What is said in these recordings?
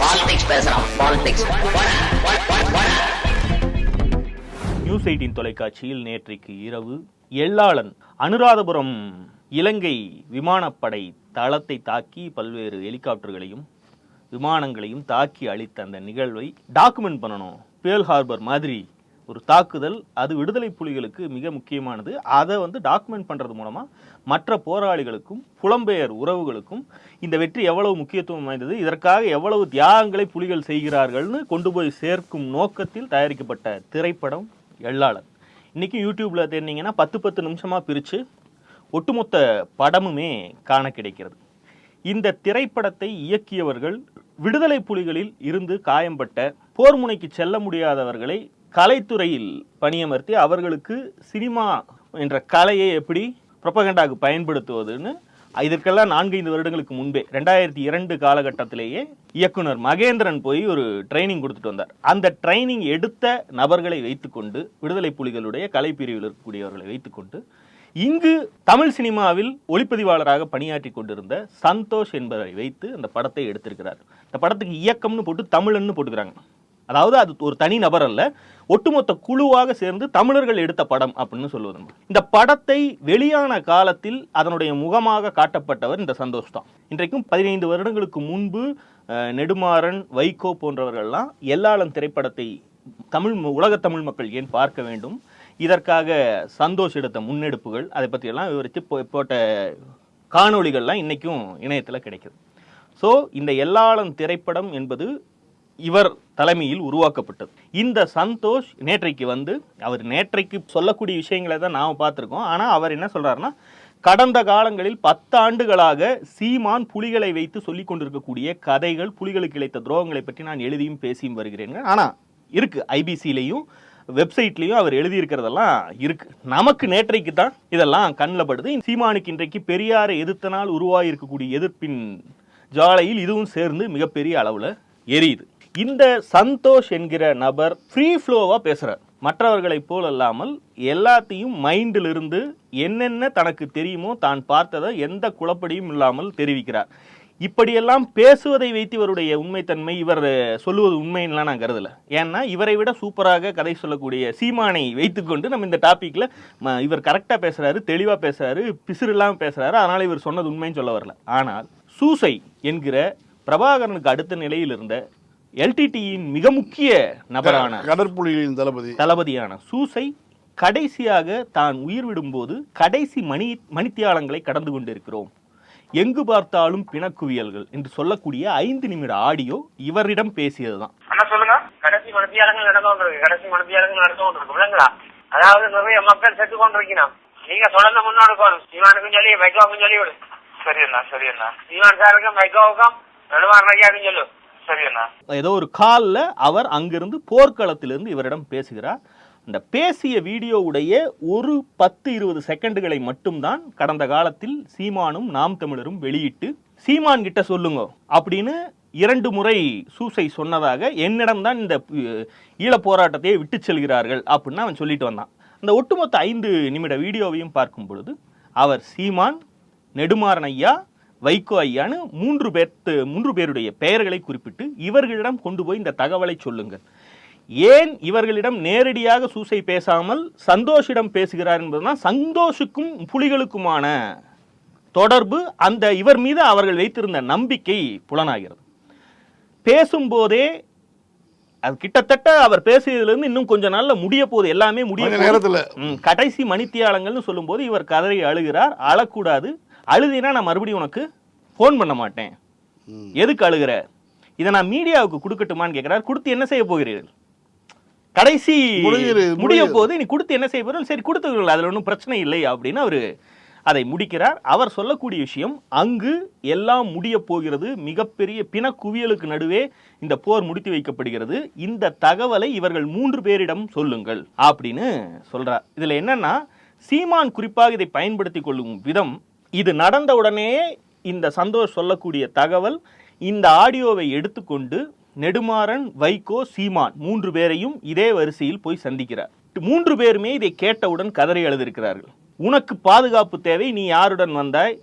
Politics பேசுறான் politics news eighteen தொலைக்காட்சியில் நேற்றைக்கு இரவு எள்ளாளன் அனுராதபுரம் இலங்கை விமானப்படை தளத்தை தாக்கி பல்வேறு ஹெலிகாப்டர்களையும் விமானங்களையும் தாக்கி அளித்த அந்த நிகழ்வை டாக்குமெண்ட் பண்ணணும். பேல் ஹார்பர் மாதிரி ஒரு தாக்குதல் அது விடுதலை புலிகளுக்கு மிக முக்கியமானது. அதை வந்து டாக்குமெண்ட் பண்ணுறது மூலமாக மற்ற போராளிகளுக்கும் புலம்பெயர் உறவுகளுக்கும் இந்த வெற்றி எவ்வளவு முக்கியத்துவம் வாய்ந்தது இதற்காக எவ்வளவு தியாகங்களை புலிகள் செய்கிறார்கள்னு கொண்டு போய் சேர்க்கும் நோக்கத்தில் தயாரிக்கப்பட்ட திரைப்படம் எள்ளாளர். இன்றைக்கி யூடியூப்பில் தேடினீங்கன்னா பத்து பத்து நிமிஷமாக பிரித்து ஒட்டுமொத்த படமுமே காண கிடைக்கிறது. இந்த திரைப்படத்தை இயக்கியவர்கள் விடுதலை புலிகளில் இருந்து காயம்பட்ட போர் முனைக்கு செல்ல முடியாதவர்களை கலைத்துறையில் பணியமர்த்தி அவர்களுக்கு சினிமா என்ற கலையை எப்படி புரப்பகண்டாக்கு பயன்படுத்துவதுன்னு இதற்கெல்லாம் நான்கைந்து வருடங்களுக்கு முன்பே ரெண்டாயிரத்தி இரண்டு காலகட்டத்திலேயே இயக்குனர் மகேந்திரன் போய் ஒரு ட்ரைனிங் கொடுத்துட்டு வந்தார். அந்த ட்ரைனிங் எடுத்த நபர்களை வைத்துக்கொண்டு விடுதலை புலிகளுடைய கலைப்பிரிவில் இருக்கக்கூடியவர்களை வைத்துக்கொண்டு இங்கு தமிழ் சினிமாவில் ஒளிப்பதிவாளராக பணியாற்றி கொண்டிருந்த சந்தோஷ் என்பவரை வைத்து அந்த படத்தை எடுத்திருக்கிறார். இந்த படத்துக்கு இயக்கம்னு போட்டு தமிழன்னு போட்டுக்கிறாங்க. அதாவது அது ஒரு தனி நபர் அல்ல ஒட்டுமொத்த குழுவாக சேர்ந்து தமிழர்கள் எடுத்த படம் அப்படின்னு சொல்லுவது இந்த படத்தை வெளியான காலத்தில் அதனுடைய முகமாக காட்டப்பட்டவர் இந்த சந்தோஷ் தான். இன்றைக்கும் பதினைந்து வருடங்களுக்கு முன்பு நெடுமாறன் வைகோ போன்றவர்கள்லாம் எல்லாளன் திரைப்படத்தை தமிழ் உலக தமிழ் மக்கள் ஏன் பார்க்க வேண்டும்? இதற்காக சந்தோஷ் எடுத்த முன்னெடுப்புகள் அதை பற்றியெல்லாம் விவரித்து போட்ட காணொளிகள்லாம் இன்றைக்கும் இணையத்தில் கிடைக்குது. ஸோ இந்த எல்லாளன் திரைப்படம் என்பது இவர் தலைமையில் உருவாக்கப்பட்டது. இந்த சந்தோஷ் நேற்றைக்கு வந்து அவர் நேற்றைக்கு சொல்லக்கூடிய விஷயங்களை தான் நாம் பார்த்துருக்கோம். ஆனால் அவர் என்ன சொல்கிறாருன்னா கடந்த காலங்களில் பத்து ஆண்டுகளாக சீமான் புலிகளை வைத்து சொல்லி கொண்டிருக்கக்கூடிய கதைகள் புலிகளுக்கு இழைத்த துரோகங்களை பற்றி நான் எழுதியும் பேசியும் வருகிறேன். ஆனால் இருக்குது ஐபிசிலையும் வெப்சைட்லேயும் அவர் எழுதியிருக்கிறதெல்லாம் இருக்குது நமக்கு நேற்றைக்கு தான் இதெல்லாம் கண்ணில் படுது. சீமானுக்கு இன்றைக்கு பெரியாரை எதிர்த்தனால் உருவாகியிருக்கக்கூடிய எதிர்ப்பின் ஜாலையில் இதுவும் சேர்ந்து மிகப்பெரிய அளவில் எரியுது. இந்த சந்தோஷ் என்கிற நபர் ஃப்ரீ ஃப்ளோவாக பேசுகிறார் மற்றவர்களைப் போல் அல்லாமல் எல்லாத்தையும் மைண்டிலிருந்து என்னென்ன தனக்கு தெரியுமோ தான் பார்த்ததை எந்த குழப்படியும் இல்லாமல் தெரிவிக்கிறார். இப்படியெல்லாம் பேசுவதை வைத்து இவருடைய உண்மைத்தன்மை இவர் சொல்லுவது உண்மைன்னுலாம் நான் கருதலை. ஏன்னா இவரை விட சூப்பராக கதை சொல்லக்கூடிய சீமானை வைத்துக்கொண்டு நம்ம இந்த டாப்பிக்கில் ம- இவர் கரெக்டாக பேசுகிறாரு தெளிவாக பேசுகிறாரு பிசுறு இல்லாமல் பேசுகிறாரு அதனால் இவர் சொன்னது உண்மைன்னு சொல்ல வரல. ஆனால் சூசை என்கிற பிரபாகரனுக்கு அடுத்த நிலையில் இருந்த எல்டிடியின் மிக முக்கிய நபரான கடற்புலிகளின் தளபதி. தளபதியான சூசை கடைசியாக தான் உயிர் விடும்போது கடைசி மணி மணித்தியாலங்களை கடந்து கொண்டிருக்கிறோம். எங்கு பார்த்தாலும் பிணக்குவியல்கள் என்று சொல்லக்கூடிய ஐந்து நிமிட ஆடியோ இவரிடம் பேசியதுதான். அண்ணா சொல்லுங்க. கடைசி மனத்தியாளங்கள் நடந்து கொண்டிருக்கு. கடைசி மனத்தியாளங்கள் நடந்து கொண்டிருக்கு. விளங்களா அதாவது நிறைய மக்கள் செத்து கொண்டிருக்கணும் நீங்க தொடர்ந்து முன்னெடுக்கணும் சீமானுக்கும் சொல்லி வைகோவுக்கும் சொல்லி விடு சரி அண்ணா சரி அண்ணா. சீமான் சாருக்கும் வைகோவுக்கும் நடுவார் ஐயாக்கும் சொல்லு. ஏதோ ஒரு காலில் அவர் அங்கிருந்து போர்க்களத்திலிருந்து இவரிடம் பேசுகிறார். அந்த பேசிய வீடியோவுடைய ஒரு பத்து இருபது செகண்டுகளை மட்டும்தான் கடந்த காலத்தில் சீமானும் நாம் தமிழரும் வெளியிட்டு சீமான் கிட்ட சொல்லுங்க அப்படின்னு இரண்டு முறை சூசை சொன்னதாக என்னிடம் தான் இந்த ஈழ போராட்டத்தையே விட்டு செல்கிறார்கள் அப்படின்னு அவன் சொல்லிட்டு வந்தான். அந்த ஒட்டுமொத்த ஐந்து நிமிட வீடியோவையும் பார்க்கும் பொழுது அவர் சீமான் நெடுமாறன் ஐயா வைகோ ஐயான்னு மூன்று பேர்த்து மூன்று பேருடைய பெயர்களை குறிப்பிட்டு இவர்களிடம் கொண்டு போய் இந்த தகவலை சொல்லுங்கள். ஏன் இவர்களிடம் நேரடியாக சூசை பேசாமல் சந்தோஷிடம் பேசுகிறார் என்பதுதான் சந்தோஷுக்கும் புலிகளுக்குமான தொடர்பு. அந்த இவர் மீது அவர்கள் வைத்திருந்த நம்பிக்கை புலனாகிறது. பேசும்போதே அது கிட்டத்தட்ட அவர் பேசியதிலிருந்து இன்னும் கொஞ்ச நாள்ல முடிய போகுது எல்லாமே முடிய. நேரத்துல. கடைசி மணித்தியாலங்கள்னு சொல்லும்போது இவர் கதறி அழுகிறார் அழக்கூடாது. அழுதினா நான் மறுபடியும் உனக்கு ஃபோன் பண்ண மாட்டேன். எதுக்கு அழுகிற? இதை நான் மீடியாவுக்கு கொடுக்கட்டுமான்னு கேட்கிறார் கொடுத்து என்ன செய்ய போகிறீர்கள்? கடைசி முடிய. போது நீ கொடுத்து என்ன செய்ய போறீர்கள் சரி கொடுத்துக்கிறீர்கள் அதுல ஒன்றும் பிரச்சனை இல்லை அப்படின்னு அவரு அதை முடிக்கிறார். அவர் சொல்லக்கூடிய விஷயம் அங்கு எல்லாம் முடிய போகிறது மிகப்பெரிய பிணக்குவியலுக்கு நடுவே இந்த போர் முடித்து வைக்கப்படுகிறது. இந்த தகவலை இவர்கள் மூன்று பேரிடம் சொல்லுங்கள் அப்படின்னு சொல்றார். இதுல என்னன்னா சீமான் குறிப்பாக இதை பயன்படுத்தி கொள்ளும் விதம் இது நடந்த உடனே இந்த சந்தோஷ் சொல்லக்கூடிய தகவல் இந்த ஆடியோவை எடுத்துக்கொண்டு நெடுமாறன் வைகோ சீமான் மூன்று பேரையும் இதே வரிசையில் போய் சந்திக்கிறார். மூன்று பேருமே இதை கேட்டவுடன் கதறி எழுதியிருக்கிறார்கள். உனக்கு பாதுகாப்பு தேவை நீ யாருடன் வந்தாய்?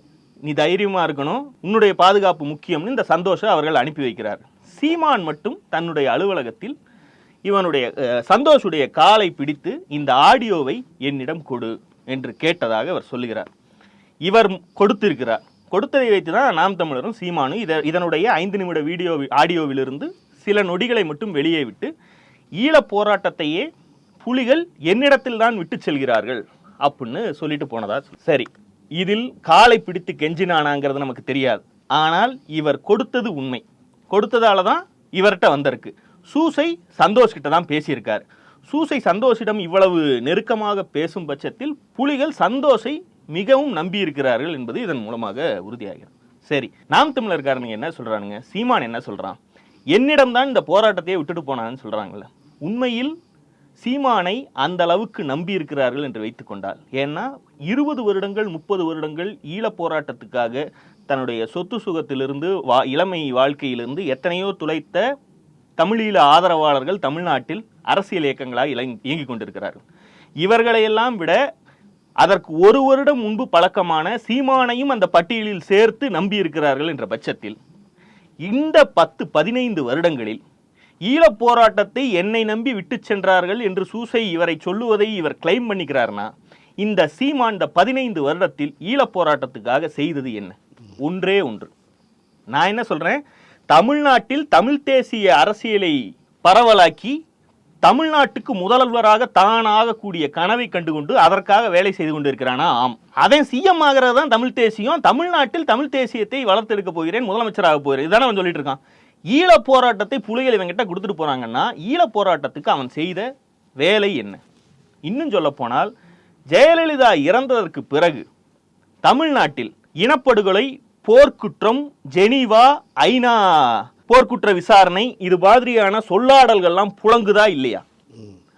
நீ தைரியமாக இருக்கணும். உன்னுடைய பாதுகாப்பு முக்கியம்னு இந்த சந்தோஷம் அவர்கள் அனுப்பி வைக்கிறார் சீமான் மட்டும் தன்னுடைய அலுவலகத்தில் இவனுடைய சந்தோஷுடைய காலை பிடித்து இந்த ஆடியோவை என்னிடம் கொடு என்று கேட்டதாக அவர் சொல்லுகிறார். இவர் கொடுத்திருக்கிறார். கொடுத்ததை வைத்து தான் நாம் தமிழரும் சீமானும் இதை இதனுடைய ஐந்து நிமிட வீடியோ ஆடியோவிலிருந்து சில நொடிகளை மட்டும் வெளியே விட்டு ஈழப் போராட்டத்தையே புலிகள் என்னிடத்தில் தான் விட்டு செல்கிறார்கள் அப்படின்னு சொல்லிட்டு போனதா? சரி இதில் காலை பிடித்து கெஞ்சினானாங்கிறது நமக்கு தெரியாது. ஆனால் இவர் கொடுத்தது உண்மை. கொடுத்ததால தான் இவர்கிட்ட வந்திருக்கு. சூசை சந்தோஷ் கிட்ட தான் பேசியிருக்கார். சூசை சந்தோஷிடம் இவ்வளவு நெருக்கமாக பேசும் பட்சத்தில் புலிகள் சந்தோஷை மிகவும் நம்பியிருக்கிறார்கள் என்பது இதன் மூலமாக உறுதியாகிறது. சரி நாம் தமிழர்காரனுங்க என்ன சொல்கிறானுங்க சீமான் என்ன சொல்கிறான் என்னிடம் தான் இந்த போராட்டத்தையே விட்டுட்டு போனான்னு சொல்கிறாங்கல்ல உண்மையில் சீமானை அந்த அளவுக்கு நம்பி இருக்கிறார்கள் என்று வைத்துக்கொண்டால் ஏன்னா இருபது வருடங்கள் முப்பது வருடங்கள் ஈழப் போராட்டத்துக்காக தன்னுடைய சொத்து சுகத்திலிருந்து வா இளமை வாழ்க்கையிலிருந்து எத்தனையோ துளைத்த தமிழீழ ஆதரவாளர்கள் தமிழ்நாட்டில் அரசியல் இயக்கங்களாக இளங் இயங்கிக் கொண்டிருக்கிறார்கள். இவர்களையெல்லாம் விட அதற்கு ஒரு வருடம் முன்பு பழக்கமான சீமானையும் அந்த பட்டியலில் சேர்த்து நம்பியிருக்கிறார்கள் என்ற பட்சத்தில் இந்த பத்து பதினைந்து வருடங்களில் ஈழப் போராட்டத்தை என்னை நம்பி விட்டு சென்றார்கள் என்று சூசை இவரை சொல்லுவதை இவர் கிளைம் பண்ணிக்கிறார்னா இந்த சீமான் இந்த பதினைந்து வருடத்தில் ஈழப் போராட்டத்துக்காக செய்தது என்ன? ஒன்றே ஒன்று. நான் என்ன சொல்கிறேன் தமிழ்நாட்டில் தமிழ் தேசிய அரசியலை பரவலாக்கி தமிழ்நாட்டுக்கு முதல்வராக தானாக கூடிய கனவை கண்டுகொண்டு அதற்காக வேலை செய்து கொண்டிருக்கிறானா? ஆம். அதன் சிஎம் ஆகிறது தான் தமிழ் தேசியம். தமிழ்நாட்டில் தமிழ் தேசியத்தை வளர்த்தெடுக்க போகிறேன் முதலமைச்சராக போகிறேன். இதுதானே அவன் சொல்லிட்டு இருக்கான். ஈழ போராட்டத்தை புலிகள் இவங்கிட்ட கொடுத்துட்டு போறாங்கன்னா ஈழ போராட்டத்துக்கு அவன் செய்த வேலை என்ன? இன்னும் சொல்ல போனால் ஜெயலலிதா இறந்ததற்கு பிறகு தமிழ்நாட்டில் இனப்படுகொலை போர்க்குற்றம் ஜெனீவா ஐநா போர்க்குற்ற விசாரணை இது மாதிரியான சொல்லாடல்கள்லாம் புழங்குதா இல்லையா?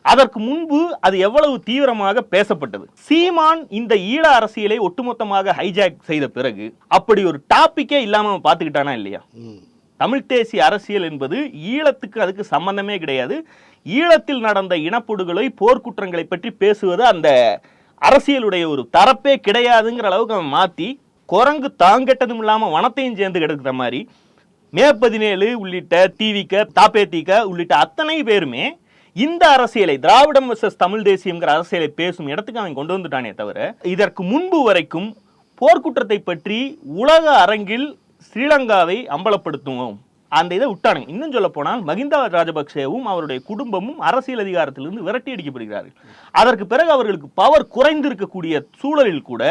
அதற்கு முன்பு அது எவ்வளவு தீவிரமாக பேசப்பட்டது. சீமான் இந்த ஈழ அரசியலை ஒட்டுமொத்தமாக ஹைஜாக் செய்த பிறகு அப்படி ஒரு டாபிக்கே இல்லாம அவன் பார்த்துக்கிட்டானா இல்லையா? தமிழ் தேசிய அரசியல் என்பது ஈழத்துக்கு அதுக்கு சம்பந்தமே கிடையாது. ஈழத்தில் நடந்த இனப்படுகொலை போர்க்குற்றங்களை பற்றி பேசுவது அந்த அரசியலுடைய ஒரு தரப்பே கிடையாதுங்கிற அளவுக்கு அவன் மாத்தி குரங்கு தாங்கெட்டதும் இல்லாம வனத்தையும் சேர்ந்து கிடக்குற மாதிரி மே பதினேழு உள்ளிட்ட டிவிக்க தாப்பேத்திக்க உள்ளிட்ட அத்தனை பேருமே இந்த அரசியலை திராவிடம் வர்சஸ் தமிழ் தேசியம்ங்கிற அரசியலை பேசும் இடத்துக்கு அவன் கொண்டு வந்துட்டானே தவிர இதற்கு முன்பு வரைக்கும் போர்க்குற்றத்தை பற்றி உலக அரங்கில் ஸ்ரீலங்காவை அம்பலப்படுத்துவோம். அந்த இதை விட்டானுங்க. இன்னும் சொல்ல போனால் மகிந்தா ராஜபக்சேவும் அவருடைய குடும்பமும் அரசியல் அதிகாரத்திலிருந்து விரட்டி அடிக்கப்படுகிறார்கள். அதற்கு பிறகு அவர்களுக்கு பவர் குறைந்திருக்கக்கூடிய சூழலில் கூட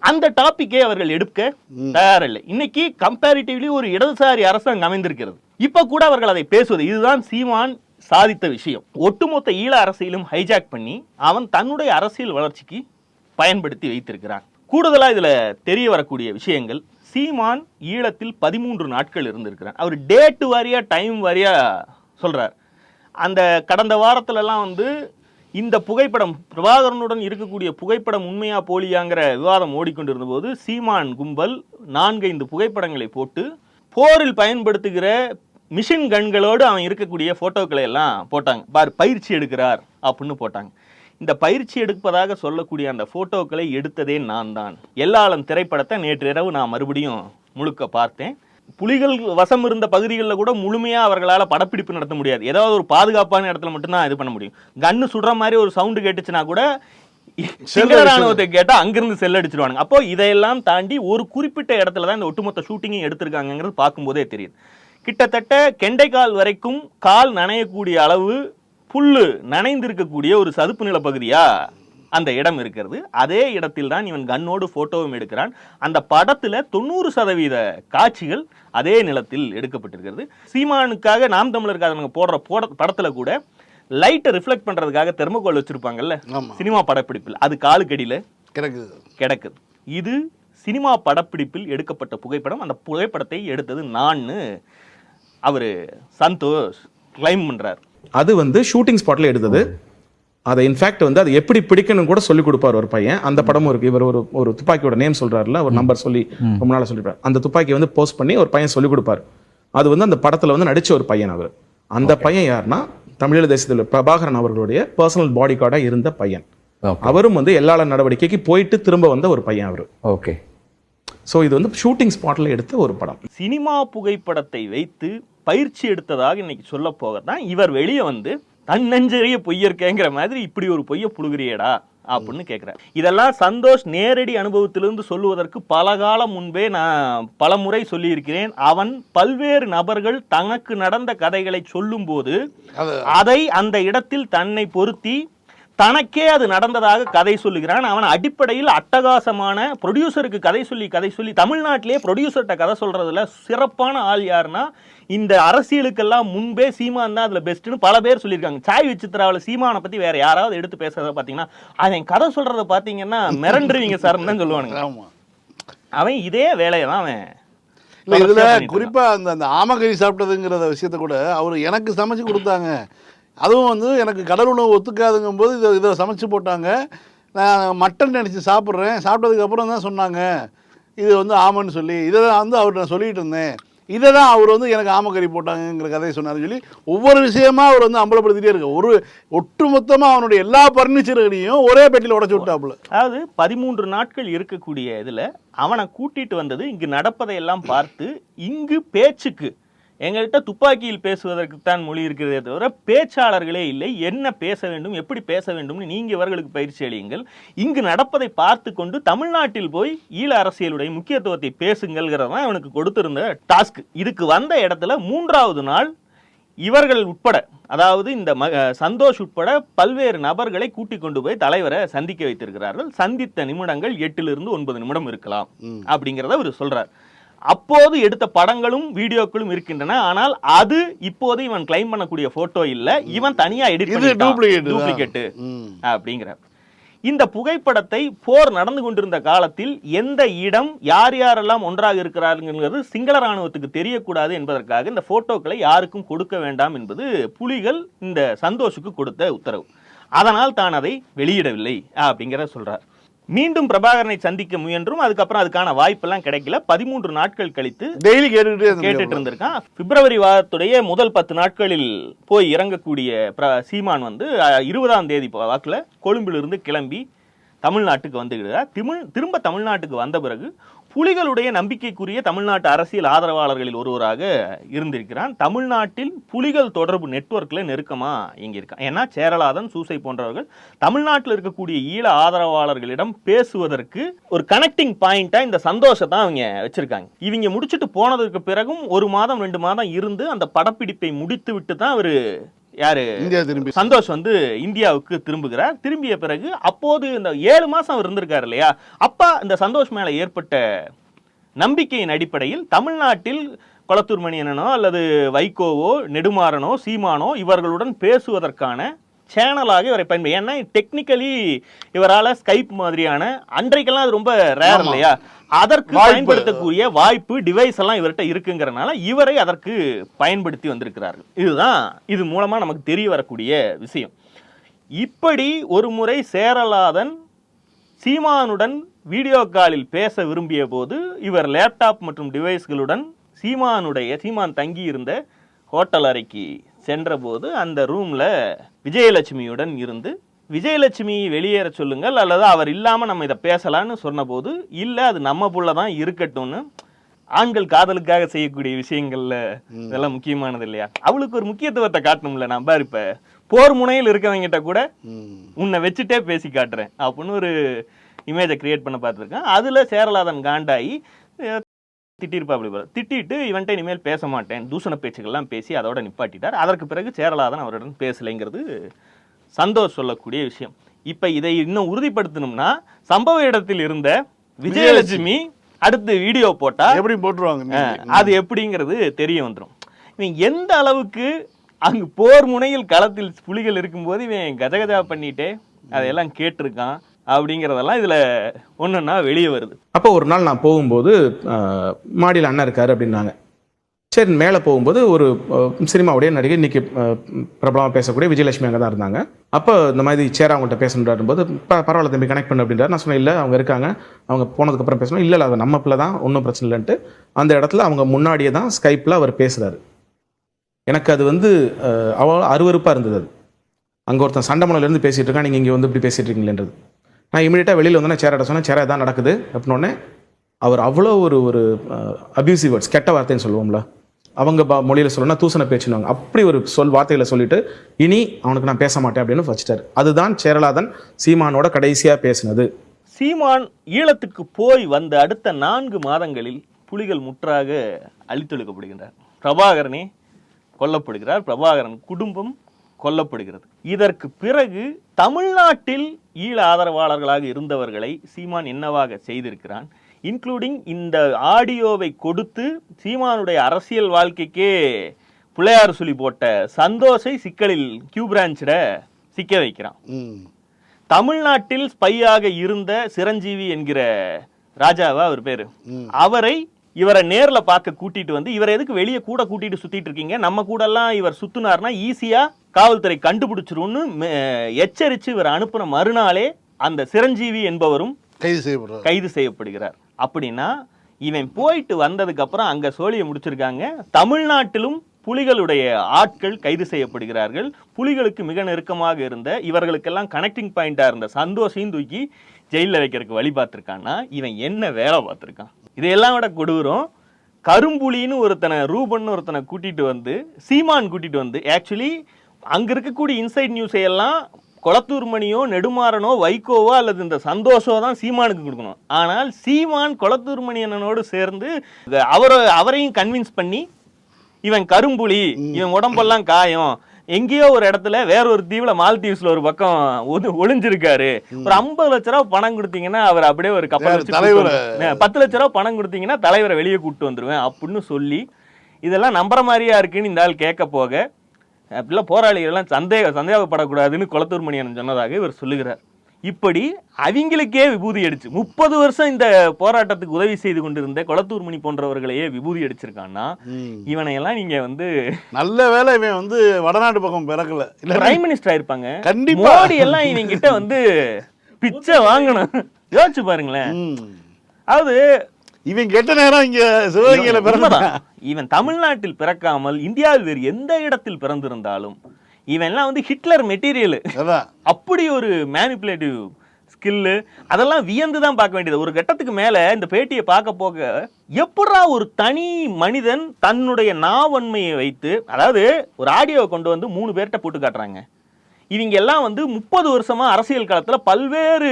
அந்த டாபிக்கை அவர்கள் எடுக்க தயாரில்லை. இன்னைக்கு கம்பேரிட்டிவ்லி ஒரு இடதுசாரி அரசாங்கம் அமைந்திருக்கிறது. இப்ப கூட அவர்கள் அதை பேசுவது இதுதான் சீமான் சாதித்த விஷயம். ஒட்டுமொத்த ஈழ அரசியலும் ஹைஜாக் பண்ணி அவன் தன்னுடைய அரசியல் வளர்ச்சிக்கு பயன்படுத்தி வைத்திருக்கிறான். கூடுதலா இதுல தெரிய வரக்கூடிய விஷயங்கள் சீமான் ஈழத்தில் பதிமூன்று நாட்கள் இருந்திருக்கிறான். அவர் டேட்டு வாரியா டைம் வாரியா சொல்றார். அந்த கடந்த வாரத்துல எல்லாம் வந்து இந்த புகைப்படம் பிரபாகரனுடன் இருக்கக்கூடிய புகைப்படம் உண்மையா போலியாங்கிற விவாதம் ஓடிக்கொண்டிருந்த போது சீமான் கும்பல் நான்கைந்து புகைப்படங்களை போட்டு போரில் பயன்படுத்துகிற மிஷின் கண்களோடு அவன் இருக்கக்கூடிய ஃபோட்டோக்களை எல்லாம் போட்டாங்க. பார் பயிற்சி எடுக்கிறார் அப்படின்னு போட்டாங்க. இந்த பயிற்சி எடுப்பதாக சொல்லக்கூடிய அந்த ஃபோட்டோக்களை எடுத்ததே நான் தான் எல்லாளம் திரைப்படத்தை நேற்று இரவு நான் மறுபடியும் முழுக்க பார்த்தேன். புலிகள் வசம் இருந்த பகுதிகளில் கூட முழுமையா அவர்களால படப்பிடிப்பு நடத்த முடியாது. ஏதாவது ஒரு பாதுகாப்பான இடத்துல மட்டும்தான் இது பண்ண முடியும். கன்னு சுடுற மாதிரி ஒரு சவுண்டு கேட்டுச்சுன்னா கூட சிங்கள ராணுவத்தை கேட்டா அங்கிருந்து செல் அடிச்சிருவானுங்க. அப்போ இதையெல்லாம் தாண்டி ஒரு குறிப்பிட்ட இடத்துல தான் இந்த ஒட்டுமொத்த ஷூட்டிங்கையும் எடுத்திருக்காங்கிறது பார்க்கும்போதே தெரியுது. கிட்டத்தட்ட கெண்டைக்கால் வரைக்கும் கால் நனையக்கூடிய அளவு புல்லு நனைந்திருக்கக்கூடிய ஒரு சதுப்பு நில பகுதியா அந்த இடம் இருக்கிறது. அதே இடத்தில் தான் இவன் கண்ணோடு போட்டோவும் எடுக்கிறான். அந்த படத்துல தொண்ணூறு சதவீத காட்சிகள் அதே நிலத்தில் எடுக்கப்பட்டிருக்கிறது. சீமானுக்காக நாம் தமிழருக்காக போடுற போட படத்துல கூட லைட்டை ரிஃப்ளெக்ட் பண்றதுக்காக தெர்மோகோல் வச்சிருப்பாங்கல்ல. சினிமா படப்பிடிப்பில். அது காலுக்கடியில கிடக்குது. கிடக்குது. இது சினிமா படப்பிடிப்பில் எடுக்கப்பட்ட புகைப்படம். அந்த புகைப்படத்தை எடுத்தது நான்னு அவரு சந்தோஷ் கிளைம் பண்றார். அது வந்து ஷூட்டிங் ஸ்பாட்ல எடுத்தது. அதை இன்ஃபேக்ட் வந்து அது எப்படி பிடிக்கணும் கூட சொல்லி கொடுப்பார் ஒரு பையன். அந்த படமும் இருக்கு. இவர் ஒரு ஒரு துப்பாக்கியோட நேம் சொல்றாருல ஒரு நம்பர் சொல்லி ரொம்ப நாளா சொல்லிருப்பார். அந்த துப்பாக்கி வந்து போஸ்ட் பண்ணி ஒரு பையன் சொல்லி கொடுப்பாரு. அது வந்து அந்த படத்துல வந்து நடிச்ச ஒரு பையன் அவர். அந்த பையன் யாருன்னா தமிழீழ தேசத்தில் பிரபாகரன் அவர்களுடைய பர்சனல் பாடி கார்டா இருந்த பையன். அவரும் வந்து எல்லாள நடவடிக்கைக்கு போயிட்டு திரும்ப வந்த ஒரு பையன் அவர். ஓகே ஸோ இது வந்து ஷூட்டிங் ஸ்பாட்ல எடுத்த ஒரு படம். சினிமா புகைப்படத்தை வைத்து பயிற்சி எடுத்ததாக இன்னைக்கு சொல்ல போகத்தான் இவர் வெளியே வந்து தன்னஞ்செறிய பொய்யற்கேங்கிற மாதிரி இப்படி ஒரு பொய்ய புழுகிறியடா அப்படின்னு கேட்கிறார் இதெல்லாம் சந்தோஷ் நேரடி அனுபவத்திலிருந்து சொல்லுவதற்கு பல காலம் முன்பே நான் பல முறை சொல்லியிருக்கிறேன். அவன் பல்வேறு நபர்கள் தனக்கு நடந்த கதைகளை சொல்லும்போது அதை அந்த இடத்தில் தன்னை பொருத்தி தனக்கே அது நடந்ததாக கதை சொல்லுகிறான். அவன் அடிப்படையில் அட்டகாசமான ப்ரொடியூசருக்கு கதை சொல்லி கதை சொல்லி தமிழ்நாட்டிலே ப்ரொடியூசர்கிட்ட கதை சொல்றதுல சிறப்பான ஆள் யாருன்னா இந்த அரசியலுக்கெல்லாம் முன்பே சீமான் தான் அதுல பெஸ்ட்னு பல பேர் சொல்லியிருக்காங்க. சாய் விசித்ராவில் சீமானை பத்தி வேற யாராவது எடுத்து பேசுறத பாத்தீங்கன்னா அவன் கதை சொல்றத பாத்தீங்கன்னா மிரண்டுருவீங்க சார்னு தான் சொல்லுவானுங்க. அவன் இதே வேலையை தான் அவன் இல்ல இதுல தொடர்ச்சியா பண்ணிட்டு குறிப்பா அந்த அந்த ஆமக்கறி சாப்பிட்டதுங்கிற விஷயத்த கூட அவர் எனக்கு சமைச்சு கொடுத்தாங்க. அதுவும் வந்து எனக்கு கடல் உணவு ஒத்துக்காதுங்கும் போது இதை இதை சமைச்சு போட்டாங்க. நான் மட்டன் நினச்சி சாப்பிட்றேன். சாப்பிட்டதுக்கப்புறம் தான் சொன்னாங்க. இது வந்து ஆமன்னு சொல்லி. இதை தான் வந்து அவர்கிட்ட நான் சொல்லிட்டு இருந்தேன். இதை தான் அவர் வந்து எனக்கு ஆமக்கறி போட்டாங்கங்கிற கதையை சொன்னார் சொல்லி ஒவ்வொரு விஷயமா அவர் வந்து அம்பலப்படுத்திட்டே இருக்கு ஒரு ஒட்டுமொத்தமாக அவனுடைய எல்லா பர்னிச்சர்களையும் ஒரே பெட்டியில் உடச்சி விட்டாப்புல. அதாவது பதிமூன்று நாட்கள் இருக்கக்கூடிய இதில் அவனை கூட்டிட்டு வந்தது இங்கு நடப்பதையெல்லாம் பார்த்து இங்கு பேச்சுக்கு எங்கள்கிட்ட துப்பாக்கியில் பேசுவதற்கு தான் மொழி இருக்கிறதே தவிர பேச்சாளர்களே இல்லை. என்ன பேச வேண்டும் எப்படி பேச வேண்டும்னு நீங்க இவர்களுக்கு பயிற்சி அளியுங்கள். இங்கு நடப்பதை பார்த்து கொண்டு தமிழ்நாட்டில் போய் ஈழ அரசியலுடைய முக்கியத்துவத்தை பேசுங்கள்ங்கிறது தான் இவனுக்கு கொடுத்திருந்த டாஸ்க் இதுக்கு வந்த இடத்துல மூன்றாவது நாள் இவர்கள் உட்பட அதாவது இந்த ம சந்தோஷ் உட்பட பல்வேறு நபர்களை கூட்டிக் கொண்டு போய் தலைவரை சந்திக்க வைத்திருக்கிறார்கள். சந்தித்த நிமிடங்கள் எட்டிலிருந்து ஒன்பது நிமிடம் இருக்கலாம். அப்படிங்கிறத அவர் சொல்றார். அப்போது எடுத்த படங்களும் வீடியோக்களும் இருக்கின்றன. ஆனால் அது இப்போது இவன் கிளைம் பண்ணக்கூடிய போட்டோ இல்ல. இவன் தனியா எடிட். டூப்ளிகேட் ம். அப்படிங்கிறார் இந்த புகைப்படத்தை போர் நடந்து கொண்டிருந்த காலத்தில் எந்த இடம் யார் யாரெல்லாம் ஒன்றாக இருக்கிறார்கள் சிங்கள ராணுவத்துக்கு தெரியக்கூடாது என்பதற்காக இந்த போட்டோக்களை யாருக்கும் கொடுக்க வேண்டாம் என்பது புலிகள் இந்த சந்தோஷுக்கு கொடுத்த உத்தரவு. அதனால் தான் அதை வெளியிடவில்லை அப்படிங்கிற சொல்றார். மீண்டும் பிரபாகரனை சந்திக்க முயன்றும் அதுக்கப்புறம் அதுக்கான வாய்ப்பெல்லாம் கிடைக்கல. பதிமூன்று நாட்கள் கழித்து டெய்லி கேட்டுட்டு இருந்திருக்கான். பிப்ரவரி வாரத்துடைய முதல் பத்து நாட்களில் போய் இறங்கக்கூடிய சீமான் வந்து இருபதாம் தேதி வாக்குல கொழும்பிலிருந்து கிளம்பி தமிழ்நாட்டுக்கு வந்துகிறார் திமிழ் திரும்ப தமிழ்நாட்டுக்கு வந்த பிறகு புலிகளுடைய நம்பிக்கைக்குரிய தமிழ்நாட்டு அரசியல் ஆதரவாளர்களில் ஒருவராக இருந்திருக்கிறான். தமிழ்நாட்டில் புலிகள் தொடர்பு நெட்வொர்க்கில் நெருக்கமாக இங்கே இருக்கான் ஏன்னா சேரலாதன் சூசை போன்றவர்கள் தமிழ்நாட்டில் இருக்கக்கூடிய ஈழ ஆதரவாளர்களிடம் பேசுவதற்கு ஒரு கனெக்டிங் பாயிண்ட்டாக இந்த சந்தோஷத்தை அவங்க வச்சுருக்காங்க. இவங்க முடிச்சுட்டு போனதுக்கு பிறகும் ஒரு மாதம் ரெண்டு மாதம் இருந்து அந்த படப்பிடிப்பை முடித்து விட்டு தான் அவர் யாரு? இந்தியா திரும்பி. சந்தோஷ் வந்து இந்தியாவுக்கு திரும்புகிறார். திரும்பிய பிறகு அப்போது இந்த ஏழு மாசம் அவர் இருந்திருக்காரு இல்லையா? அப்ப இந்த சந்தோஷ் மேல ஏற்பட்ட நம்பிக்கையின் அடிப்படையில் தமிழ்நாட்டில் கொளத்தூர் மணியனோ அல்லது வைகோவோ நெடுமாறனோ சீமானோ இவர்களுடன் பேசுவதற்கான சேனலாக இவரை பயன்படுத்தி ஏன்னா டெக்னிக்கலி இவரால ஸ்கைப் மாதிரியான அன்றைக்கெல்லாம் அது ரொம்ப ரேர் இல்லையா? அதற்கு. பயன்படுத்தக்கூடிய வாய்ப்பு டிவைஸ் எல்லாம் இவர்கிட்ட இருக்குங்கிறனால இவரை அதற்கு பயன்படுத்தி வந்திருக்கிறார்கள் இதுதான் இது மூலமா நமக்கு தெரிய வரக்கூடிய விஷயம் இப்படி ஒரு முறை சேரலாதன் சீமானுடன் வீடியோ காலில் பேச விரும்பிய போது இவர் லேப்டாப் மற்றும் டிவைஸ்களுடன் சீமானுடைய சீமான் தங்கி இருந்த ஹோட்டல் அறைக்கு சென்றபோது அந்த ரூம்ல விஜயலட்சுமியுடன் இருந்து விஜயலட்சுமி வெளியேற சொல்லுங்கள் அல்லது அவர் இல்லாம நம்ம இதை பேசலாம்னு சொன்னபோது இல்ல அது நம்ம புள்ள தான் இருக்கட்டும்னு ஆண்கள் காதலுக்காக செய்யக்கூடிய விஷயங்கள்ல இதெல்லாம் முக்கியமானது இல்லையா? அவளுக்கு ஒரு முக்கியத்துவத்தை காட்டணும்ல நான் பாரு இப்ப. போர் முனையில் இருக்கவங்கிட்ட கூட உன்னை வச்சுட்டே பேசி காட்டுறேன் அப்படின்னு ஒரு இமேஜை கிரியேட் பண்ண பார்த்துருக்கேன். அதுல சேரலாதன் காண்டாயி அஹ், திட்டிருப்பாப்படி போல. திட்டிட்டு இவன்ட்ட இனிமேல் பேச மாட்டேன். தூஷண பேச்சுக்கள்லாம் பேசி அதோட நிப்பாட்டிட்டார். அதற்கு பிறகு சேரலாதன் அவருடன் பேசலைங்கிறது சந்தோஷ் சொல்லக்கூடிய விஷயம். இப்ப இதை இன்னும் உறுதிப்படுத்தணும்னா சம்பவ இடத்தில் இருந்த விஜயலட்சுமி அடுத்து வீடியோ போட்டா எப்படி போட்டுருவாங்க? அது எப்படிங்கிறது தெரிய வந்துடும் இவன் எந்த அளவுக்கு அங்கு போர் முனையில் களத்தில் புலிகள் இருக்கும்போது இவன் கஜகஜா பண்ணிட்டே அதையெல்லாம் கேட்டிருக்கான் அப்படிங்கிறதெல்லாம் இதுல ஒண்ணுன்னா வெளியே வருது. அப்போ ஒரு நாள் நான் போகும்போது மாடியில் அண்ணன் இருக்காரு அப்படின்னாங்க. சரி மேலே போகும்போது ஒரு சினிமாவுடைய நடிகை இன்னைக்கு பிரபலமாக பேசக்கூடிய விஜயலட்சுமி அங்கே தான் இருந்தாங்க. அப்போ இந்த மாதிரி சேர் அவங்கள்ட்ட பேசணுன்றாரு போது "ப- பரவாயில்ல தம்பி கனெக்ட் பண்ணு அப்படின்றாரு. நான் சொன்னேன் இல்லை அவங்க இருக்காங்க. அவங்க போனதுக்கப்புறம் பேசணும். இல்லை இல்லை அது நம்ம பிள்ளை தான் ஒன்றும் பிரச்சனை இல்லைன்ட்டு. அந்த இடத்துல அவங்க முன்னாடியே தான் ஸ்கைப்பில் அவர் பேசுகிறாரு எனக்கு அது வந்து அவ்வளோ அருவருப்பாக இருந்தது அது. அங்கே ஒருத்தன் சண்டமனையிலேருந்து பேசிகிட்டு இருக்கான் நீங்கள் இங்கே வந்து இப்படி பேசிகிட்டு இருக்கீங்களேன்றது. நான் இமீடியட்டாக வெளியில் வந்து நான் சேராட சொன்னேன் சேரா தான் நடக்குது? அப்படின்னோடனே அவர் அவ்வளோ ஒரு ஒரு அப்யூசிவ் வேர்ட்ஸ் கெட்ட வார்த்தைன்னு சொல்லுவோம்ல. அவங்க மொழியில் சொல்லணும்னா தூசண பேச்சுனுவாங்க அப்படி ஒரு சொல் வார்த்தைகளை சொல்லிட்டு இனி அவனுக்கு நான் பேச மாட்டேன் அப்படின்னு வச்சுட்டாரு. அதுதான் சேரலாதன் சீமானோட கடைசியாக பேசினது. சீமான் ஈழத்துக்கு போய் வந்த அடுத்த நான்கு மாதங்களில் புலிகள் முற்றாக அழித்தொழுக்கப்படுகின்றார். பிரபாகரனே கொல்லப்படுகிறார். பிரபாகரன் குடும்பம் கொல்லப்படுகிறது. இதற்கு பிறகு தமிழ்நாட்டில் ஈழ ஆதரவாளர்களாக இருந்தவர்களை சீமான் என்னவாக செய்திருக்கிறான்? இன்க்ளூடிங் இந்த ஆடியோவை கொடுத்து சீமானுடைய அரசியல் வாழ்க்கைக்கே பிள்ளையார் சொல்லி போட்ட சந்தோஷை சிக்கலில் கியூ பிரான்ச்சிட சிக்க வைக்கிறான். தமிழ்நாட்டில் ஸ்பையாக இருந்த சிரஞ்சீவி என்கிற ராஜாவா அவர் பேரு. அவரை இவரை நேர்ல பார்க்க கூட்டிட்டு வந்து இவரை எதுக்கு வெளியே கூட கூட்டிட்டு சுத்திட்டு இருக்கீங்க? நம்ம கூட எல்லாம் இவர் சுத்துனார்னா ஈஸியா காவல்துறை கண்டுபிடிச்சிரும்னு எச்சரிச்சு இவர் அனுப்புன மறுநாளே அந்த சிரஞ்சீவி என்பவரும் கைது செய்யப்படுறாரு. கைது செய்யப்படுகிறார். அப்படின்னா இவன் போயிட்டு வந்ததுக்கப்புறம் அங்கே சோழியை முடிச்சிருக்காங்க. தமிழ்நாட்டிலும் புலிகளுடைய ஆட்கள் கைது செய்யப்படுகிறார்கள். புலிகளுக்கு மிக நெருக்கமாக இருந்த இவர்களுக்கெல்லாம் கனெக்டிங் பாயிண்டாக இருந்த சந்தோஷையும் தூக்கி ஜெயிலில் வைக்கிறதுக்கு வழி பார்த்துருக்கான்னா இவன் என்ன வேலை பார்த்துருக்கான்? இதையெல்லாம் விட கொடுவரும் கரும்புலின்னு ஒருத்தனை ரூபன் ஒருத்தனை கூட்டிகிட்டு வந்து சீமான் கூட்டிகிட்டு வந்து ஆக்சுவலி அங்கே இருக்கக்கூடிய இன்சைட் நியூஸை எல்லாம் கொளத்தூர் மணியோ நெடுமாறனோ வைகோவோ அல்லது இந்த சந்தோஷோ தான் சீமானுக்கு கொடுக்கணும். ஆனால் சீமான் கொளத்தூர் மணி அண்ணனோடு சேர்ந்து அவரை அவரையும் கன்வின்ஸ் பண்ணி இவன் கரும்புலி இவன் உடம்பெல்லாம் காயம் எங்கேயோ ஒரு இடத்துல வேற ஒரு தீவுல மால்தீவ்ஸ்ல ஒரு பக்கம் ஒளிஞ்சிருக்காரு. ஒரு ஐம்பது லட்ச ரூபா பணம் கொடுத்தீங்கன்னா அவர் அப்படியே ஒரு கப்பல் தலைவரை? பத்து லட்ச ரூபா பணம் கொடுத்தீங்கன்னா தலைவரை வெளியே கூட்டு வந்துருவேன் அப்படின்னு சொல்லி இதெல்லாம் நம்புற மாதிரியா இருக்குன்னு இந்த ஆள் கேட்க போக அப்படிலாம் போராளிகள் எல்லாம் சந்தேக சந்தேகப்படக்கூடாதுன்னு குளத்தூர் மணியன் சொன்னதாக இவர் சொல்லுகிறார் இப்படி அவங்களுக்கே விபூதி அடிச்சு முப்பது வருஷம் இந்த போராட்டத்துக்கு உதவி செய்து கொண்டிருந்த குளத்தூர் மணி போன்றவர்களையே விபூதி அடிச்சிருக்கான்னா ம். இவனை எல்லாம் நீங்க வந்து நல்ல வேலை இவன் வந்து வடநாட்டு பக்கம் பிறக்கல இல்ல பிரைம் மினிஸ்டர் ஆயிருப்பாங்க கண்டிப்பா. மோடி எல்லாம் இவங்க கிட்ட வந்து பிச்சை வாங்கணும் யோசிச்சு பாருங்களேன். அதாவது இவன் கெட்ட நேரம் இங்க சிவகங்கையில பிறந்தான். இவன் தமிழ்நாட்டில் பிறக்காமல் இந்தியாவில் வேறு எந்த இடத்தில் பிறந்திருந்தாலும் இவன்லாம் வந்து ஹிட்லர் மெட்டீரியல். அப்படி ஒரு மேனிப்புலேட்டிவ் ஸ்கில்லு அதெல்லாம் வியந்து தான் பார்க்க வேண்டியது. ஒரு கட்டத்துக்கு மேல இந்த பேட்டியை பார்க்க போக எப்படா ஒரு தனி மனிதன் தன்னுடைய நாவன்மையை வைத்து அதாவது ஒரு ஆடியோவை கொண்டு வந்து மூணு பேர்கிட்ட போட்டு காட்டுறாங்க. இவங்க எல்லாம் வந்து முப்பது வருஷமா அரசியல் களத்துல பல்வேறு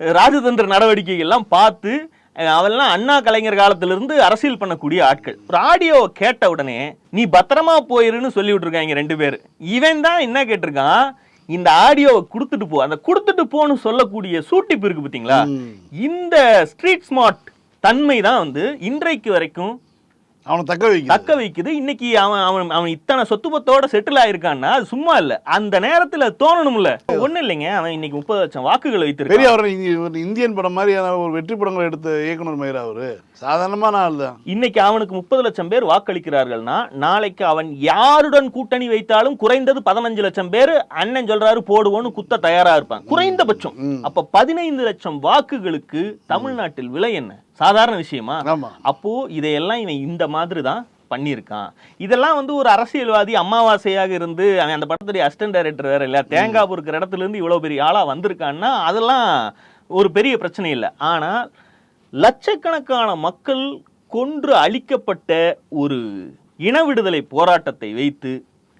ராஜதந்திர நடவடிக்கைகள் எல்லாம் பார்த்து அவெல்லாம் அண்ணா கலைஞர் காலத்திலிருந்து அரசியல் பண்ணக்கூடிய ஆட்கள். ஒரு ஆடியோ கேட்ட உடனே நீ பத்திரமா போயிருன்னு சொல்லி விட்டுருக்காங்க ரெண்டு பேர். இவன் தான் என்ன கேட்டிருக்கான்? இந்த ஆடியோவை கொடுத்துட்டு போ. அந்த கொடுத்துட்டு போன்னு சொல்லக்கூடிய சூட்டிப்பு இருக்கு பாத்தீங்களா? இந்த ஸ்ட்ரீட் ஸ்மார்ட் தன்மை தான் வந்து இன்றைக்கு வரைக்கும் அவனை தக்க வைக்க தக்க வைக்குது. இன்னைக்கு அவன் அவன் அவன் இத்தனை சொத்து பத்தோட செட்டில் ஆயிருக்கான்னா அது சும்மா இல்ல. அந்த நேரத்துல தோணணும்ல. ஒண்ணு இல்லைங்க. அவன் இன்னைக்கு முப்பது லட்சம் வாக்குகள் பெரிய வைத்திருக்கான் அவர் இந்தியன் படம் மாதிரியான ஒரு வெற்றி படங்களை எடுத்த இயக்குனர் மயிரா அவரு? சாதாரணமான ஆள் தான் இன்னைக்கு அவனுக்கு முப்பது லட்சம் பேர் வாக்களிக்கிறார்கள்னா நாளைக்கு அவன் யாருடன் கூட்டணி வைத்தாலும் குறைந்தது பதினஞ்சு லட்சம் பேர் அண்ணன் சொல்றாரு போடுவோன்னு குத்த தயாரா இருப்பான். குறைந்தபட்சம். அப்ப பதினைந்து லட்சம் வாக்குகளுக்கு தமிழ்நாட்டில் விலை என்ன? சாதாரண விஷயமா? அப்போ இதையெல்லாம் இவன் இந்த மாதிரி தான் பண்ணியிருக்கான். இதெல்லாம் வந்து ஒரு அரசியல்வாதி அமாவாசையாக இருந்து அவன் அந்த படத்துடைய அசிஸ்டன்ட் டைரக்டர் வேற இல்ல தேங்காய் பொறுக்கிற இடத்துல இருந்து இவ்வளவு பெரிய ஆளா வந்திருக்கான்னா அதெல்லாம் ஒரு பெரிய பிரச்சனை இல்லை. ஆனால் லட்சக்கணக்கான மக்கள் கொன்று அழிக்கப்பட்ட ஒரு இன விடுதலை போராட்டத்தை வைத்து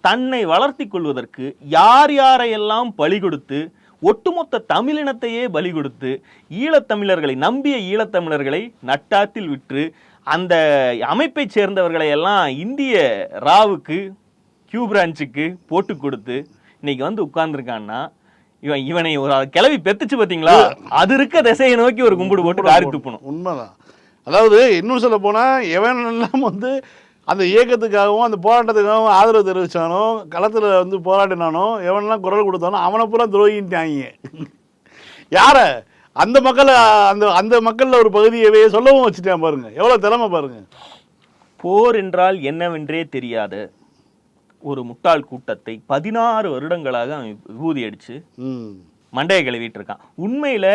தன்னை வளர்த்தி கொள்வதற்கு யார் யாரையெல்லாம் பலி கொடுத்து ஒட்டுமொத்த தமிழினத்தையே பலி கொடுத்து ஈழத்தமிழர்களை நம்பிய ஈழத்தமிழர்களை நட்டாத்தில் விற்று அந்த அமைப்பைச் சேர்ந்தவர்களை எல்லாம் இந்திய ராவுக்கு கியூ பிரான்ச்சுக்கு போட்டு கொடுத்து இன்னைக்கு வந்து உட்கார்ந்துருக்கான்னா இவன் இவனை ஒரு கிளவி பெத்துச்சு பாத்தீங்களா அது இருக்க திசையை நோக்கி ஒரு கும்பிடு போட்டு காரி துப்பணும். உண்மைதான். அதாவது இன்னும் சொல்ல போனா எவன் எல்லாம் வந்து அந்த இயக்கத்துக்காகவும் அந்த போராட்டத்துக்காகவும் ஆதரவு தெரிவிச்சானோ களத்துல வந்து போராடினானோ எவனெல்லாம் குரல் கொடுத்தானோ அவனை பூரா துரோகிட்டாங்க யார? அந்த மக்களை அந்த அந்த மக்கள்ல ஒரு பகுதியவே சொல்லவும் வச்சுட்டான் பாருங்க. எவ்வளவு திறமை பாருங்க. போர் என்றால் என்னவென்றே தெரியாத ஒரு முட்டாள் கூட்டத்தை பதினாறு வருடங்களாக அவன் விபூதி அடிச்சு ம். மண்டையை கழுவிட்டு இருக்கான். உண்மையில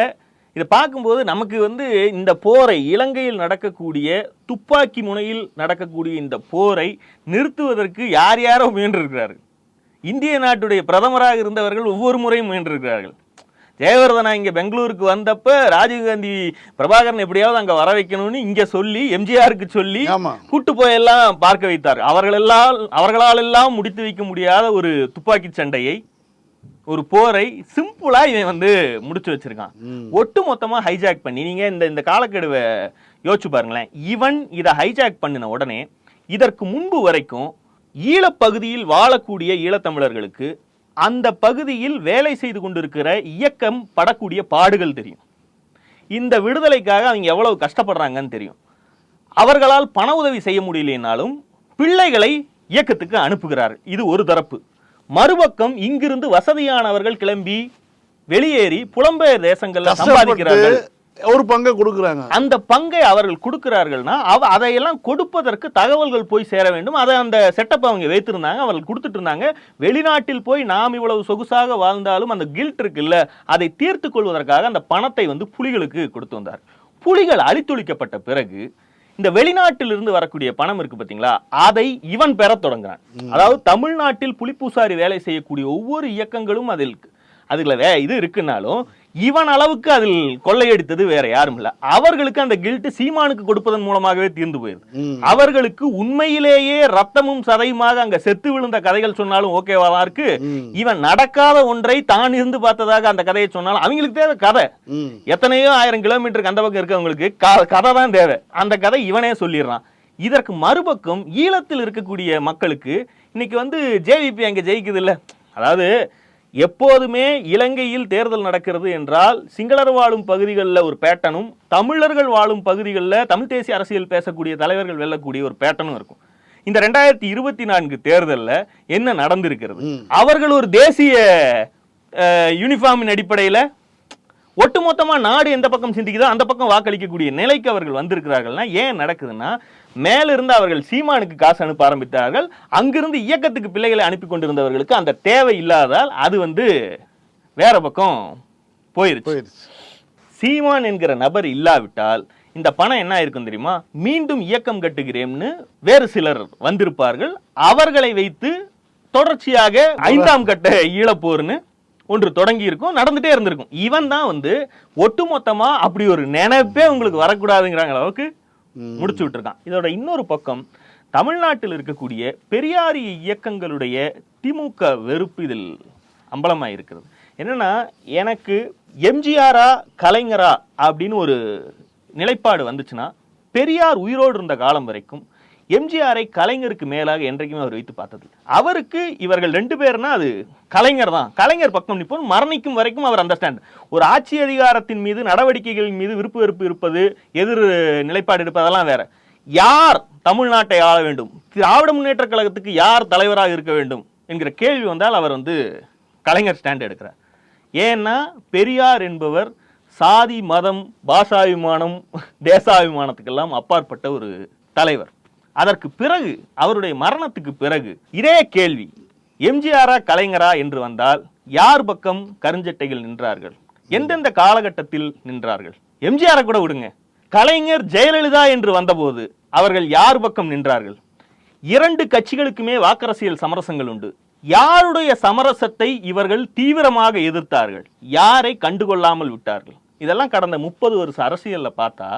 இதை பார்க்கும்போது நமக்கு வந்து இந்த போரை இலங்கையில் நடக்கக்கூடிய துப்பாக்கி முனையில் நடக்கக்கூடிய இந்த போரை நிறுத்துவதற்கு யார் யாரோ முயன்றிருக்கிறார்கள். இந்திய நாட்டுடைய பிரதமராக இருந்தவர்கள் ஒவ்வொரு முறையும் முயன்றிருக்கிறார்கள். ஜெயவர்தனா இங்க பெங்களூருக்கு வந்தப்ப ராஜீவ்காந்தி பிரபாகரன் எப்படியாவது அங்க வர வைக்கணும்னு இங்க சொல்லி எம்ஜிஆருக்கு சொல்லி. கூட்டு போயெல்லாம் பார்க்க வைத்தார். அவர்களெல்லாம் அவர்களால் எல்லாம் முடித்து வைக்க முடியாத ஒரு துப்பாக்கி சண்டையை ஒரு போரை சிம்பிளா இவன் வந்து முடிச்சு வச்சிருக்கான். ஒட்டு மொத்தமா ஹைஜாக் பண்ணி நீங்க இந்த இந்த காலக்கெடுவை யோசிச்சு பாருங்களேன். இவன் இதை ஹைஜாக் பண்ணின உடனே இதற்கு முன்பு வரைக்கும் ஈழப்பகுதியில் வாழக்கூடிய ஈழத்தமிழர்களுக்கு அந்த பகுதியில் வேலை செய்து கொண்டிருக்கிற இயக்கம் படக்கூடிய பாடுகள் தெரியும். இந்த விடுதலைக்காக அவங்க எவ்வளவு கஷ்டப்படுறாங்கன்னு தெரியும். அவர்களால் பண உதவி செய்ய முடியலைனாலும் பிள்ளைகளை இயக்கத்துக்கு அனுப்புகிறார். இது ஒரு தரப்பு. மறுபக்கம் இங்கிருந்து வசதியானவர்கள் கிளம்பி வெளியேறி புலம்பெயர் தேசங்கள்ல சம்பாதிக்கிறார்கள். ஒரு பங்கை கொடுக்குறாங்க. அந்த பங்கை அவர்கள் கொடுக்கிறார்கள்னா அவ அதையெல்லாம் கொடுப்பதற்கு தகவல்கள் போய் சேர வேண்டும். அதை அந்த செட்டப் அவங்க வைத்திருந்தாங்க அவர்கள் கொடுத்துட்டு இருந்தாங்க வெளிநாட்டில் போய் நாம் இவ்வளவு சொகுசாக வாழ்ந்தாலும் அந்த கில்ட் இருக்குல்ல அதை தீர்த்து கொள்வதற்காக அந்த பணத்தை வந்து புலிகளுக்கு கொடுத்து வந்தார். புலிகள் அழித்தொழிக்கப்பட்ட பிறகு இந்த வெளிநாட்டில் இருந்து வரக்கூடிய பணம் இருக்கு பாத்தீங்களா? அதை இவன் பெறத் தொடங்குறான். அதாவது தமிழ்நாட்டில் புலிப்பூசாரி வேலை செய்யக்கூடிய ஒவ்வொரு இயக்கங்களும் அதில் அதுல வே இது இருக்குன்னாலும் இவன் அளவுக்கு அதில் கொள்ளையடித்தது வேற யாரும் இல்ல. அவர்களுக்கு அந்த கில்ட் சீமானுக்கு கொடுப்பதன் மூலமாகவே தீர்ந்து போயிருது. அவர்களுக்கு உண்மையிலேயே ரத்தமும் சதையுமாக அங்க செத்து விழுந்த கதைகள் சொன்னாலும் ஓகேவா தான் இருக்கு. இவன் நடக்காத ஒன்றை தான் இருந்து பார்த்ததாக அந்த கதையை சொன்னாலும் அவங்களுக்கு தேவை கதை. எத்தனையோ ஆயிரம் கிலோமீட்டருக்கு அந்த பக்கம் இருக்கவங்களுக்கு கதை தான் தேவை. அந்த கதை இவனே சொல்லிடுறான். இதற்கு மறுபக்கம் ஈழத்தில் இருக்கக்கூடிய மக்களுக்கு இன்னைக்கு வந்து ஜேவிபி அங்க ஜெயிக்குது இல்ல அதாவது எப்போதுமே இலங்கையில் தேர்தல் நடக்கிறது என்றால் சிங்களர் வாழும் பகுதிகளில் ஒரு பேட்டனும் தமிழர்கள் வாழும் பகுதிகளில் தமிழ் தேசிய அரசியல் பேசக்கூடிய தலைவர்கள் வெல்லக்கூடிய ஒரு பேட்டனும் இருக்கும். இந்த ரெண்டாயிரத்தி இருபத்தி நான்கு தேர்தல்ல என்ன நடந்திருக்கிறது? அவர்கள் ஒரு தேசிய யூனிஃபார்மின் அடிப்படையில் ஒட்டுமொத்தமா நாடு எந்த பக்கம் சிந்திக்குதோ அந்த பக்கம் வாக்களிக்கக்கூடிய நிலைக்கு அவர்கள் வந்திருக்கிறார்கள்னா ஏன் நடக்குதுன்னா மேலிருந்து அவர்கள் சீமானுக்கு காசு அனுப்ப ஆரம்பித்தார்கள். அங்கிருந்து இயக்கத்துக்கு பிள்ளைகளை அனுப்பி கொண்டிருந்தவர்களுக்கு அந்த தேவை இல்லாததால் அது வந்து வேற பக்கம் போயிருச்சு. சீமான் என்கிற நபர் இல்லாவிட்டால் இந்த பணம் என்ன இருக்கும் தெரியுமா? மீண்டும் இயக்கம் கட்டுகிறேன்னு வேறு சிலர் வந்திருப்பார்கள். அவர்களை வைத்து தொடர்ச்சியாக ஐந்தாம் கட்ட ஈழப்போர்னு ஒன்று தொடங்கி இருக்கும் நடந்துட்டே இருந்திருக்கும். இவன் தான் வந்து ஒட்டுமொத்தமா அப்படி ஒரு நினைப்பே உங்களுக்கு வரக்கூடாதுங்கிற அளவுக்கு முடிச்சு விட்டுருக்கான். இதோட இன்னொரு பக்கம் தமிழ்நாட்டில் இருக்கக்கூடிய பெரியாரிய இயக்கங்களுடைய திமுக வெறுப்பு இதில் அம்பலமாக இருக்கிறது. என்னன்னா எனக்கு எம்ஜிஆரா கலைஞரா அப்படின்னு ஒரு நிலைப்பாடு வந்துச்சுன்னா பெரியார் உயிரோடு இருந்த காலம் வரைக்கும் எம்ஜிஆரை கலைஞருக்கு மேலாக என்றைக்குமே அவர் வைத்து பார்த்தது. அவருக்கு இவர்கள் ரெண்டு பேர்னா அது கலைஞர் தான். கலைஞர் பக்கம் நிற்போம் மரணிக்கும் வரைக்கும் அவர் அண்டர்ஸ்டாண்ட் ஒரு ஆட்சி அதிகாரத்தின் மீது நடவடிக்கைகளின் மீது விருப்பு வெறுப்பு இருப்பது எதிர் நிலைப்பாடு எடுப்பதெல்லாம் வேற. யார் தமிழ்நாட்டை ஆள வேண்டும்? திராவிட முன்னேற்ற கழகத்துக்கு யார் தலைவராக இருக்க வேண்டும்? என்கிற கேள்வி வந்தால் அவர் வந்து கலைஞர் ஸ்டாண்ட் எடுக்கிறார். ஏன்னா பெரியார் என்பவர் சாதி மதம் பாஷாபிமானம் தேசாபிமானத்துக்கெல்லாம் அப்பாற்பட்ட ஒரு தலைவர். அதற்கு பிறகு அவருடைய மரணத்துக்கு பிறகு இதே கேள்வி. எம்ஜிஆரா கலைஞரா என்று வந்தால் யார் பக்கம் கருஞ்சட்டைகள் நின்றார்கள்? எந்தெந்த காலகட்டத்தில் நின்றார்கள்? எம்ஜிஆரை கூட விடுங்க. கலைஞர் ஜெயலலிதா என்று வந்தபோது அவர்கள் யார் பக்கம் நின்றார்கள்? இரண்டு கட்சிகளுக்குமே வாக்கரசியல் சமரசங்கள் உண்டு. யாருடைய சமரசத்தை இவர்கள் தீவிரமாக எதிர்த்தார்கள்? யாரை கண்டுகொள்ளாமல் விட்டார்கள்? இதெல்லாம் கடந்த முப்பது வருஷ அரசியலில் பார்த்தா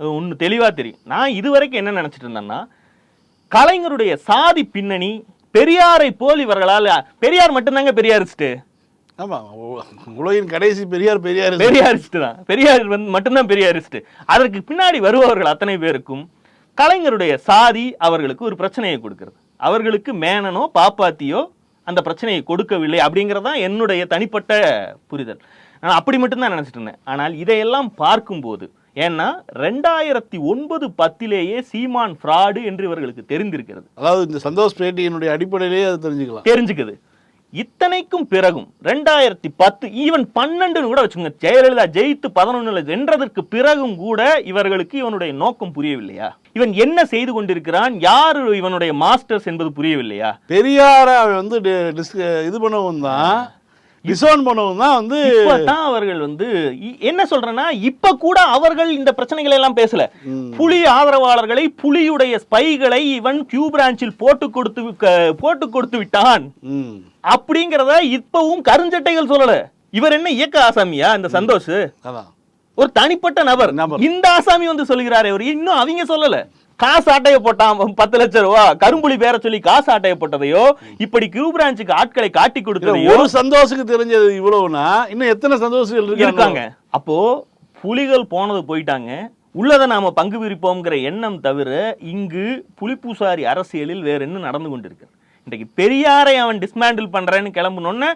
ஒன்று தெளிவா தெரியும். நான் இதுவரைக்கும் என்ன நினைச்சிட்டு இருந்தேன்னா கலைஞருடைய சாதி பின்னணி பெரியாரை போல் இவர்களால் பெரியார் மட்டும்தாங்க பெரியாரிஸ்ட்டு ஆமா உ- உலகின் கடைசி பெரியார் பெரியார் பெரியாரிஸ்ட் தான். பெரியார் வந்து மட்டும்தான் பெரியாரிஸ்ட் அதற்கு பின்னாடி வருபவர்கள் அத்தனை பேருக்கும் கலைஞருடைய சாதி அவர்களுக்கு ஒரு பிரச்சனையை கொடுக்கிறது. அவர்களுக்கு மேனனோ பாப்பாத்தியோ அந்த பிரச்சனையை கொடுக்கவில்லை அப்படிங்கிறது தான் என்னுடைய தனிப்பட்ட புரிதல். நான் அப்படி மட்டும்தான் நினைச்சிட்டு இருந்தேன். ஆனால் இதையெல்லாம் பார்க்கும்போது ஏன்னா ரெண்டாயிரத்தி ஒன்பது பத்திலேயே சீமான் ஃப்ராடு என்று இவர்களுக்கு தெரிந்திருக்கிறது. அதாவது இந்த சந்தோஷ் பேட்டியினுடைய அடிப்படையிலேயே அது தெரிஞ்சுக்கலாம். தெரிஞ்சுக்குது. இத்தனைக்கும் பிறகும் ரெண்டாயிரத்தி பத்து ஈவன் பன்னெண்டுன்னு கூட வச்சுங்க ஜெயலலிதா ஜெயித்து பதினொன்னுல வென்றதற்கு பிறகும் கூட இவர்களுக்கு இவனுடைய நோக்கம் புரியவில்லையா? இவன் என்ன செய்து கொண்டிருக்கிறான்? யார் இவனுடைய மாஸ்டர்ஸ் என்பது புரியவில்லையா? பெரியார வந்து இது பண்ணவும் தான். டிசோன் பண்ணவும் தான் வந்து இப்பதான் அவர்கள் வந்து என்ன சொல்றேன்னா இப்ப கூட அவர்கள் இந்த பிரச்சனைகளை எல்லாம் பேசல. புலி ஆதரவாளர்களை புலியுடைய ஸ்பைகளை இவன் கியூ பிரான்ச்சில் போட்டு கொடுத்து போட்டு கொடுத்து விட்டான். அப்படிங்கிறத இப்பவும் கருஞ்சட்டைகள் சொல்லல. இவர் என்ன இயக்க ஆசாமியா இந்த சந்தோஷ்? ஒரு தனிப்பட்ட நபர். இந்த ஆசாமி வந்து சொல்லுகிறாரே இவர் இன்னும் அவங்க சொல்லல. காசு ஆட்டைய போட்டான் பத்து லட்சம் ரூபா. கரும்புலி பேர சொல்லி காசு ஆட்டைய போட்டதையோ இப்படி கியூ பிரான்ச்சுக்கு ஆட்களை காட்டி இல்ல, கொடுத்ததையோ ஒரு சந்தோஷத்துக்கு தெரிஞ்சது இவ்வளவுனா இன்னும் எத்தனை சந்தோஷங்கள் இருக்காங்க. அப்போ புலிகள் போனது போயிட்டாங்க. உள்ளதை நாம பங்கு பிரிப்போம்ங்கிற எண்ணம் தவிர இங்கு புலிப்பூசாரி அரசியலில் வேற என்ன நடந்து கொண்டிருக்கு? இன்றைக்கு பெரியாரை அவன் டிஸ்மேண்டில் பண்றேன்னு கிளம்புனோன்னு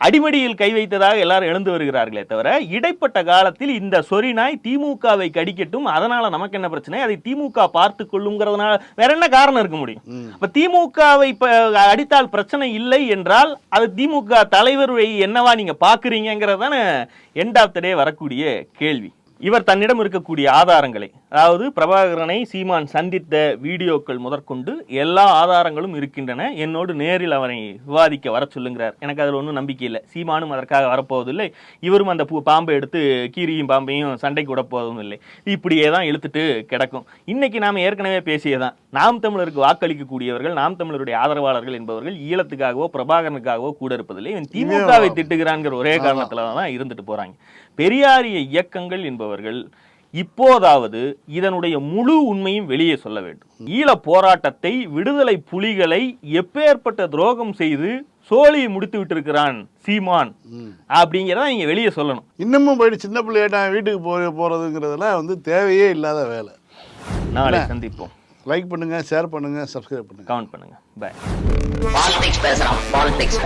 அடிமடியில் கை வைத்ததாக எல்லாரும் எழுந்து வருகிறார்களே தவிர இடைப்பட்ட காலத்தில் இந்த சொறி நாய் திமுகவை கடிக்கட்டும் அதனால நமக்கு என்ன பிரச்சனை? அதை திமுக பார்த்து கொள்ளுங்கிறதுனால வேற என்ன காரணம் இருக்க முடியும்? அப்ப திமுகவை இப்ப அடித்தால் பிரச்சனை இல்லை என்றால் அது திமுக தலைவரை என்னவா நீங்க பாக்குறீங்கிறதான எண்ட் ஆஃப் த டே வரக்கூடிய கேள்வி. இவர் தன்னிடம் இருக்கக்கூடிய ஆதாரங்களை அதாவது பிரபாகரனை சீமான் சந்தித்த வீடியோக்கள் முதற்கொண்டு எல்லா ஆதாரங்களும் இருக்கின்றன. என்னோடு நேரில் அவனை விவாதிக்க வர சொல்லுங்கிறார். எனக்கு அதில் ஒன்றும் நம்பிக்கை இல்லை. சீமானும் அதற்காக வரப்போவதில்லை. இவரும் அந்த பூ பாம்பை எடுத்து கீரியும் பாம்பையும் சண்டைக்கு விட போவதும் இல்லை. இப்படியே தான் இழுத்துட்டு கிடக்கும். இன்னைக்கு நாம் ஏற்கனவே பேசியதான் நாம் தமிழருக்கு வாக்களிக்கக்கூடியவர்கள் நாம் தமிழருடைய ஆதரவாளர்கள் என்பவர்கள் ஈழத்துக்காகவோ பிரபாகரனுக்காகவோ கூட இருப்பதில்லை. இவன் திமுகவை திட்டுகிறான்ங்கிற ஒரே காரணத்துல தான் இருந்துட்டு போறாங்க. பெரியாரிய இயக்கங்கள் என்பவர்கள் இப்போதாவது இதனுடைய முழு உண்மையும் வெளியே சொல்ல வேண்டும். ஈழ போராட்டத்தை விடுதலை புலிகளை எப்பேற்பட்ட துரோகம் செய்து சோழியை முடித்து விட்டிருக்கிறான் சீமான் அப்படிங்கிறத நீங்க வெளியே சொல்லணும். இன்னமும் போயிட்டு சின்ன பிள்ளையாட்டா வீட்டுக்கு போ போகிறதுங்கிறதுலாம் வந்து தேவையே இல்லாத வேலை. நாளை சந்திப்போம். லைக் பண்ணுங்க ஷேர் பண்ணுங்க சப்ஸ்கிரைப் பண்ணுங்க. கமெண்ட் பண்ணுங்க. பாய் பாலிடிக்ஸ் பேசுறான் பாலிடிக்ஸ்